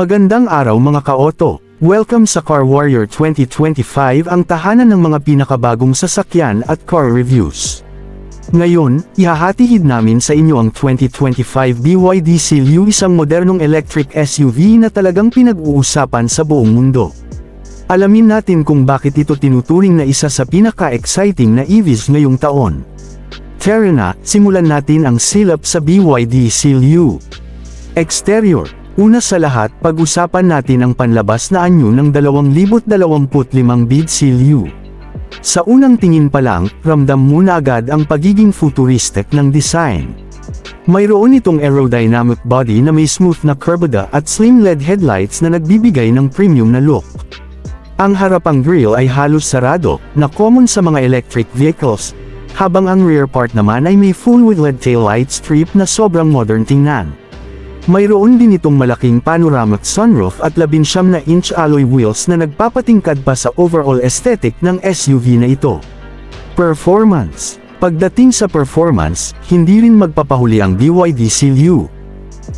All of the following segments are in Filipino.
Magandang araw mga ka-auto. Welcome sa Car Warrior 2025 ang tahanan ng mga pinakabagong sasakyan at car reviews. Ngayon, ihahatid namin sa inyo ang 2025 BYD Seal isang modernong electric SUV na talagang pinag-uusapan sa buong mundo. Alamin natin kung bakit ito tinuturing na isa sa pinaka-exciting na EVs ngayong taon. Tara na, simulan natin ang silap sa BYD Seal U. Exterior Una sa lahat, pag-usapan natin ang panlabas na anyo ng 2025 Beat Seal U. Sa unang tingin pa lang, ramdam mo na agad ang pagiging futuristic ng design. Mayroon itong aerodynamic body na may smooth na kurbada at slim LED headlights na nagbibigay ng premium na look. Ang harapang grille ay halos sarado, na common sa mga electric vehicles, habang ang rear part naman ay may full with LED taillight strip na sobrang modern tingnan. Mayroon din itong malaking panoramic sunroof at 19 na inch alloy wheels na nagpapatingkad pa sa overall aesthetic ng SUV na ito. Performance Pagdating sa performance, hindi rin magpapahuli ang BYD Seal U.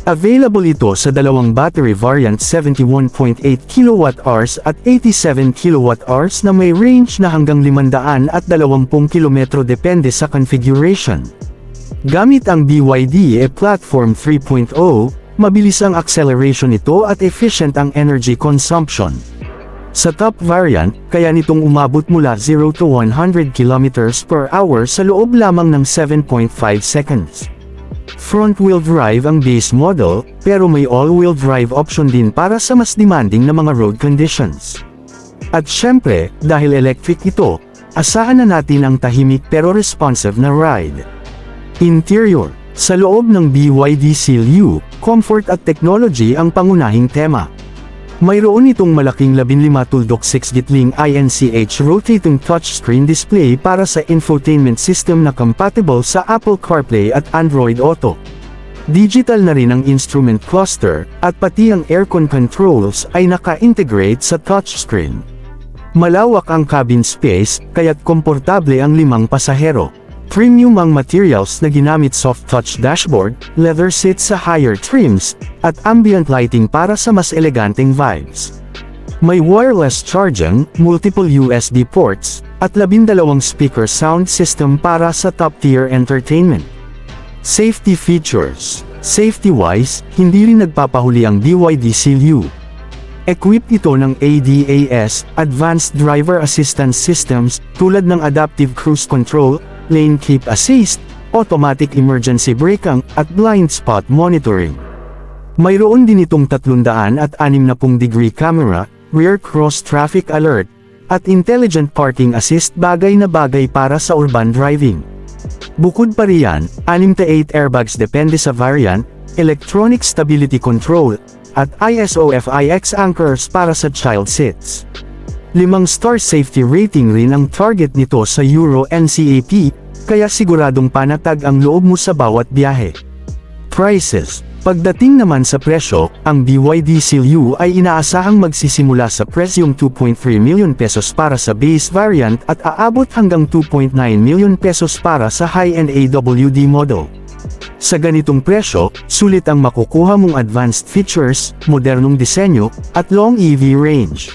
Available ito sa dalawang battery variant 71.8 kWh at 87 kWh na may range na hanggang 500 at 20 km depende sa configuration. Gamit ang BYD e Platform 3.0, mabilis ang acceleration nito at efficient ang energy consumption. Sa top variant, kaya nitong umabot mula 0 to 100 km per hour sa loob lamang ng 7.5 seconds. Front-wheel drive ang base model, pero may all-wheel drive option din para sa mas demanding na mga road conditions. At syempre, dahil electric ito, asahan na natin ang tahimik pero responsive na ride. Interior Sa loob ng BYD Seal U, comfort at technology ang pangunahing tema. Mayroon itong malaking 15 tuldok 6 gitling INCH rotating touchscreen display para sa infotainment system na compatible sa Apple CarPlay at Android Auto. Digital na rin ang instrument cluster, at pati ang aircon controls ay naka-integrate sa touchscreen. Malawak ang cabin space, kaya't komportable ang limang pasahero. Premium ang materials na ginamit soft touch dashboard, leather seats sa higher trims, at ambient lighting para sa mas eleganteng vibes. May wireless charging, multiple USB ports, at labindalawang speaker sound system para sa top-tier entertainment. Safety features Safety-wise, hindi rin nagpapahuli ang BYD Seal U. Equipped ito ng ADAS, Advanced Driver Assistance Systems, tulad ng Adaptive Cruise Control, Lane Keep Assist, Automatic Emergency Braking, at Blind Spot Monitoring. Mayroon din itong 360 degree camera, rear cross traffic alert, at intelligent parking assist bagay na bagay para sa urban driving. Bukod pa riyan, 6 to 8 airbags depende sa variant, electronic stability control, at ISO-FIX anchors para sa child seats. Limang star safety rating rin ang target nito sa Euro NCAP, kaya siguradong panatag ang loob mo sa bawat biyahe. Prices Pagdating naman sa presyo, ang BYD Seal U ay inaasahang magsisimula sa presyong 2.3 million pesos para sa base variant at aabot hanggang 2.9 million pesos para sa high-end AWD model. Sa ganitong presyo, sulit ang makukuha mong advanced features, modernong disenyo, at long EV range.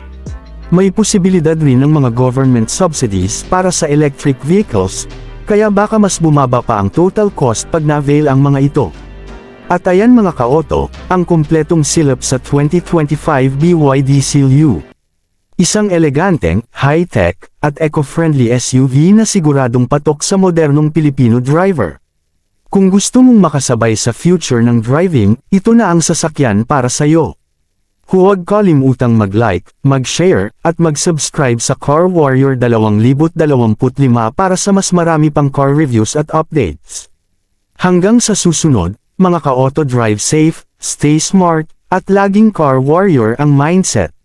May posibilidad rin ng mga government subsidies para sa electric vehicles, kaya baka mas bumaba pa ang total cost pag na-avail ang mga ito. At ayan mga ka-auto, ang kumpletong silip sa 2025 BYD Seal U. Isang eleganteng, high-tech, at eco-friendly SUV na siguradong patok sa modernong Pilipino driver. Kung gusto mong makasabay sa future ng driving, ito na ang sasakyan para sa'yo. Huwag kalimutang mag-like, mag-share, at mag-subscribe sa Car Warrior 2025 para sa mas marami pang car reviews at updates. Hanggang sa susunod, mga ka-auto drive safe, stay smart, at laging Car Warrior ang mindset.